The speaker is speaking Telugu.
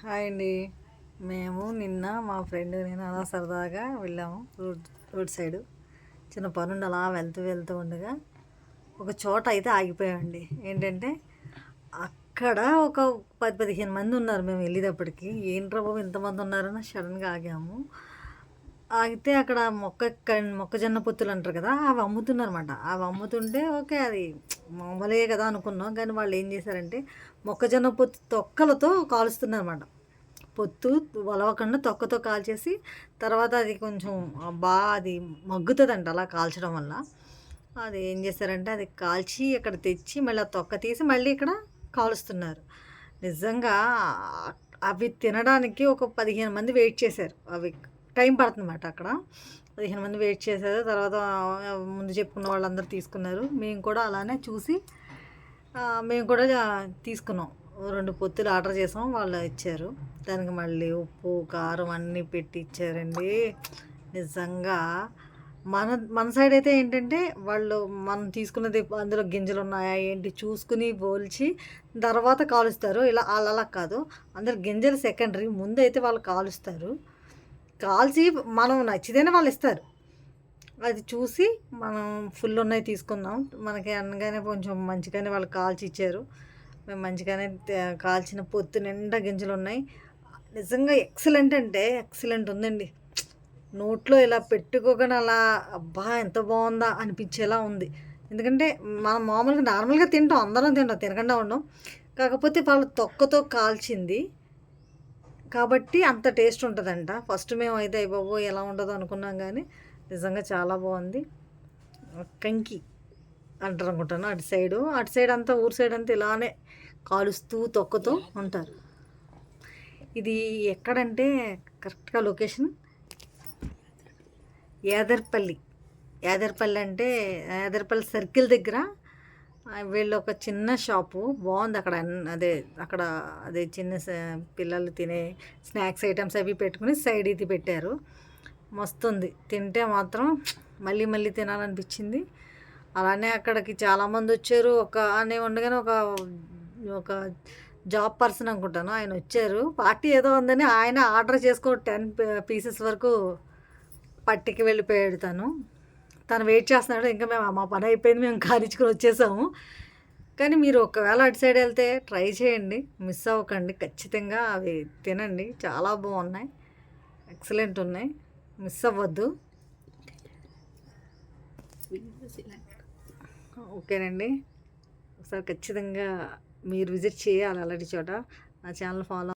హాయ్ అండి. మేము నిన్న మా ఫ్రెండ్ నేను అలా సరదాగా వెళ్ళాము రోడ్ రోడ్ సైడు. చిన్న పనుండి అలా వెళ్తూ వెళ్తూ ఉండగా ఒక చోట అయితే ఆగిపోయామండి. ఏంటంటే అక్కడ ఒక పది పదిహేను మంది ఉన్నారు మేము వెళ్ళేటప్పటికి. ఏంట్రా బాబు ఇంతమంది ఉన్నారని సడన్గా ఆగాము. అయితే అక్కడ మొక్క కన్- మొక్కజొన్న పొత్తులు అంటారు కదా అవి అమ్ముతున్నారనమాట అవి అమ్ముతుంటే ఓకే అది మామూలే కదా అనుకున్నాం. కానీ వాళ్ళు ఏం చేశారంటే మొక్కజొన్న పొత్తు తొక్కలతో కాలుస్తున్నారు అనమాట పొత్తు వలవకుండా తొక్కతో కాల్చేసి తర్వాత అది కొంచెం బాగా అది మగ్గుతుందంట అలా కాల్చడం వల్ల. అది ఏం చేశారంటే అది కాల్చి అక్కడ తెచ్చి మళ్ళీ ఆ తొక్క తీసి మళ్ళీ ఇక్కడ కాలుస్తున్నారు. నిజంగా అవి తినడానికి ఒక పదిహేను మంది వెయిట్ చేశారు. అవి టైం పడుతుందన్నమాట అక్కడ. పదిహేను మంది వెయిట్ చేశారు. తర్వాత ముందు చెప్పుకున్న వాళ్ళందరూ తీసుకున్నారు. మేము కూడా అలానే చూసి మేము కూడా తీసుకున్నాం. రెండు పొత్తులు ఆర్డర్ చేసాం. వాళ్ళు ఇచ్చారు. దానికి మళ్ళీ ఉప్పు కారం అన్నీ పెట్టి ఇచ్చారండి. నిజంగా మన మన సైడ్ అయితే ఏంటంటే వాళ్ళు మనం తీసుకున్నది అందులో గింజలు ఉన్నాయా ఏంటి చూసుకుని పోల్చి తర్వాత కాలుస్తారు. ఇలా అలా కాదు. అందరు గింజలు సెకండరీ ముందు అయితే వాళ్ళు కాలుస్తారు. కాల్చి మనం నచ్చితేనే వాళ్ళు ఇస్తారు. అది చూసి మనం ఫుల్ ఉన్నాయి తీసుకుందాం. మనకి అనగానే కొంచెం మంచిగానే వాళ్ళు కాల్చి ఇచ్చారు. మేము మంచిగానే కాల్చిన పొత్తు నిండా గింజలు ఉన్నాయి. నిజంగా ఎక్సలెంట్ అంటే ఎక్సలెంట్ ఉందండి. నోట్లో ఇలా పెట్టుకోగానే అలా అబ్బా ఎంత బాగుందా అనిపించేలా ఉంది. ఎందుకంటే మనం మామూలుగా నార్మల్గా తింటాం. అందరం తింటాం తినకుండా ఉండం. కాకపోతే వాళ్ళు తొక్కతో కాల్చింది. కాబట్టి అంత టేస్ట్ ఉంటుందంట. ఫస్ట్ మేము అయితే అయ్య బాబో ఎలా ఉండదు అనుకున్నాం కానీ నిజంగా చాలా బాగుంది. కంకి అంటారు అనుకుంటాను అటు సైడు. అటు సైడ్ అంతా ఊరు సైడ్ అంతా ఇలానే కాలుస్తూ తొక్కుతూ ఉంటారు. ఇది ఎక్కడంటే కరెక్ట్గా లొకేషన్? యాదర్పల్లి. యాదర్పల్లి అంటే యాదర్పల్లి సర్కిల్ దగ్గర వీళ్ళు ఒక చిన్న షాపు. బాగుంది అక్కడ అదే అక్కడ అదే చిన్న స- పిల్లలు తినే స్నాక్స్ ఐటమ్స్ అవి పెట్టుకుని సైడ్ ఇది పెట్టారు. మస్తు ఉంది తింటే మాత్రం మళ్ళీ మళ్ళీ తినాలనిపించింది. అలానే అక్కడికి చాలామంది వచ్చారు. ఒక అనే ఉండగానే ఒక ఒక జాబ్ పర్సన్ అనుకుంటాను. ఆయన వచ్చారు. పార్టీ ఏదో ఉందని ఆయన ఆర్డర్ చేసుకో టెన్ పీసెస్ వరకు పట్టికి వెళ్ళిపోయాడు తను. తను వెయిట్ చేస్తున్నాడు. ఇంకా మేము మా పని అయిపోయింది మేము కానిచ్చుకొని వచ్చేసాము. కానీ మీరు ఒకవేళ అటు సైడ్ వెళ్తే ట్రై చేయండి. మిస్ అవ్వకండి. ఖచ్చితంగా అవి తినండి. చాలా బాగున్నాయి. ఎక్సలెంట్ ఉన్నాయి. మిస్ అవ్వద్దు. ఓకేనండి. ఒకసారి ఖచ్చితంగా మీరు విజిట్ చేయాలి అలాంటి చోట. నా ఛానల్ ఫాలో